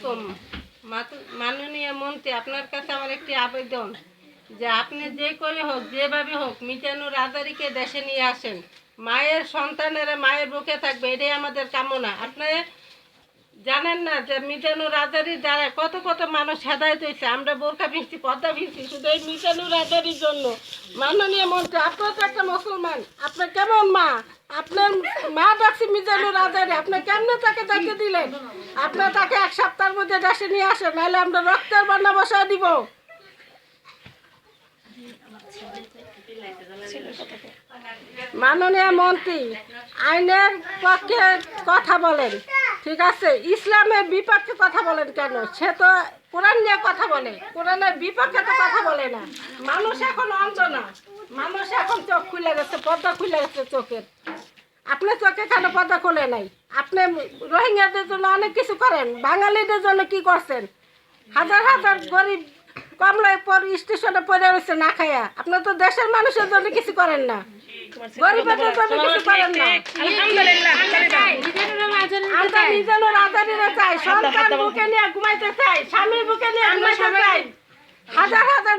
আলাইকুম মাননীয় মন্ত্রী, আপনার কাছে আমার একটি আবেদন যে আপনি যে করে হোক, যেভাবে হোক, মিজানুর আজারিকে দেশে নিয়ে আসেন। মায়ের সন্তানেরা মায়ের বুকে থাকবে, এটাই আমাদের কামনা। আপনি জানেন না যে মিজানুর আজারির দ্বারা কত কত মানুষ হেদায়ত হয়েছে। আমরা বোরখা ভিজছি পদ্মা ভিজছি শুধু এই মিজানুর আজারির জন্য। মাননীয় মন্ত্রী, আপনার তো একটা মুসলমান, আপনার কেমন মা? আপনার মা ডাকছি মিজানুর আজারি আপনি কেমনে তাকে দেখে দিলেন? আপনার তাকে এক সপ্তাহের মধ্যে দেশে নিয়ে আসেন, নাহলে আমরা রক্তের বান্না বসায় দিব। মাননীয় মন্ত্রী, আইনের পক্ষে কথা বলেন, ঠিক আছে? ইসলামের বিপক্ষে কথা বলেন কেন? সে তো কোরআন নিয়ে কথা বলে, কোরআনের বিপক্ষে তো কথা বলে না। মানুষ এখন অন্ধ না। মানুষ এখন চোখ খুলে গেছে, পর্দা খুলে গেছে চোখের। আপনার চোখে কেন পর্দা খোলে নাই? আপনি রোহিঙ্গাদের জন্য অনেক কিছু করেন বাঙালিদের জন্য কি করছেন? হাজার হাজার গরিব কমলায় পর স্টেশনে পড়ে রয়েছে না খায়া আপনার তো দেশের মানুষের জন্য কিছু করেন না। গরিবের জন্য কিছু করেন না। আমরা নিজের চাই সন্তান বুকে নিয়ে ঘুমাইতে চাই বুকে নিয়ে ঘুমাইতে চাই। হাজার হাজার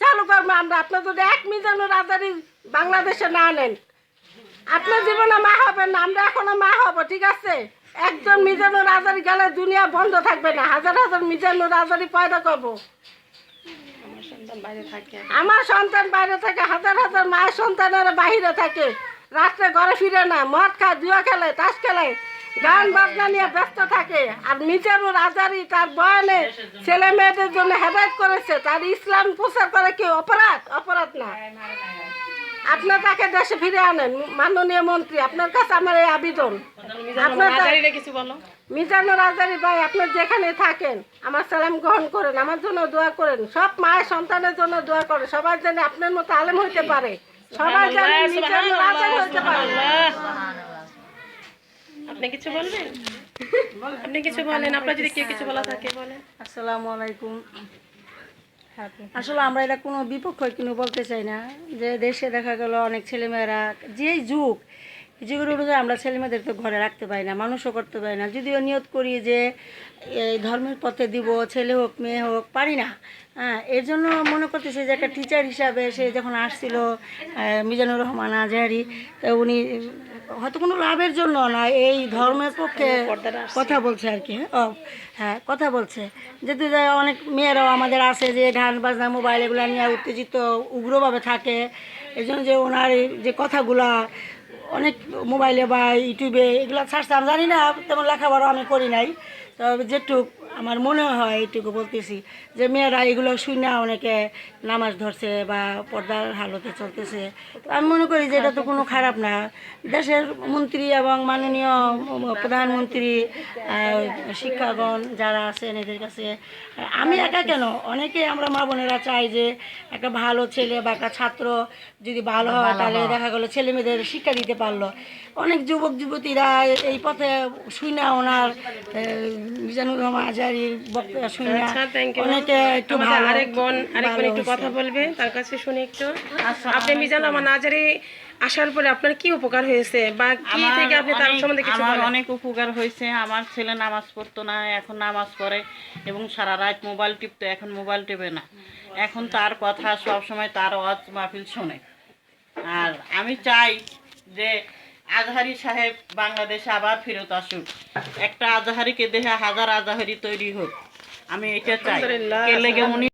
চালু করব আমরা। আপনার যদি এক মিজানুর আজারি বাংলাদেশে না নেন আপনার জীবনে মা হবেন না, আমরা এখনও মা হব, ঠিক আছে? একজন মিজানুর আজারি গেলে দুনিয়া বন্ধ থাকবে না, হাজার হাজার মিজানুর আজারি পয়দা করব। আমার সন্তান বাইরে থাকে, হাজার হাজার মায়ের সন্তানেরা বাহিরে থাকে। রাত্রে ঘরে ফিরে না, মদ খায়, জুয়া খেলে, তাস খেলে, গান বাজনা নিয়ে ব্যস্ত থাকে। আর মিজানুর আজারি তার বয়নে ছেলে মেয়েদের জন্য হেদায়ত করেছে, তার ইসলাম প্রচার করে কি অপরাধ? অপরাধ না। আপনার তাকে দেশে ফিরে আনেন মাননীয় মন্ত্রী আপনার কাছে আমার এই আবেদন। আপনার মিজানুর আজারি ভাই আপনি যেখানে থাকেন আমার সালাম গ্রহণ করেন আমার জন্য দোয়া করেন। সব মায়ের সন্তানের জন্য দোয়া করেন। সবাই যেন আপনার মতো আলেম হইতে পারে। সবাই যেন মিজানুর আজারি হইতে পারে। আপনি কিছু বলবেন? আপনি কিছু বলেন আপনার যদি কেউ কিছু বলা থাকে বলেন। আসসালামু আলাইকুম। আসলে আমরা এটা কোনো বিপক্ষ কিন্তু বলতে চাই না। যে দেশে দেখা গেল অনেক ছেলেমেয়েরা, যেই যুগ যুগের অনুযায়ী আমরা ছেলেমেয়েদের তো ঘরে রাখতে পারি না মানুষও করতে পারি না। যদিও নিয়ত করি যে এই ধর্মের পথে দিব ছেলে হোক মেয়ে হোক পারি না। হ্যাঁ এর জন্য মনে করতেছি যে একটা টিচার হিসাবে সে যখন আসছিল মিজানুর রহমান আজহারি তা উনি হয়তো কোনো লাভের জন্য না এই ধর্মের পক্ষে কথা বলছে আর কি ও হ্যাঁ কথা বলছে। যেহেতু যে অনেক মেয়েরাও আমাদের আছে যে গান বাজনা মোবাইল এগুলো নিয়ে উত্তেজিত উগ্রভাবে থাকে এই জন্য যে ওনার এই যে কথাগুলা অনেক মোবাইলে বা ইউটিউবে এগুলো আমি জানি না, তেমন লেখাপড়া আমি করি নাই। তবে যেটুক আমার মনে হয় এইটুকু বলতেছি যে মেয়েরা এগুলো শুনে অনেকে নামাজ ধরছে বা পর্দার হালতে চলতেছে। তো আমি মনে করি যে এটা তো কোনো খারাপ না। দেশের মন্ত্রী এবং মাননীয় প্রধানমন্ত্রী শিক্ষাগণ যারা আছেন এদের কাছে আমি একা কেন? অনেকে আমরা মা বোনেরা চাই যে একটা ভালো ছেলে বা একটা ছাত্র যদি ভালো হয় তাহলে দেখা গেলো ছেলে মেয়েদের শিক্ষা দিতে পারল। অনেক যুবক যুবতীরা এই পথে শুই না ওনার মিজানুর রহমান না আচ্ছা অনেকে একটু ভালো আরেক বোন আরেক বোন একটু কথা বলবে তার কাছে শুনে একটু। আপনি মিজান আমার নাজারে আসার পরে আপনার কি উপকার হয়েছে? বা কি থেকে আপনি তার অনেক- সম্বন্ধে কিছু আমার অনেক উপকার হয়েছে। আমার ছেলে নামাজ পড়তো না এখন নামাজ পড়ে এবং সারা রাত মোবাইল টিপতো এখন মোবাইল টিপে না। এখন তার কথা সব সময় তার ওয়াজ মাহফিল শোনে। আর আমি চাই যে আজহারি সাহেব বাংলাদেশে আবার ফেরত আসুক। একটা আজহারিকে দেখে হাজার আজহারি তৈরি হোক। আমি এটা চাই। লেগে উনি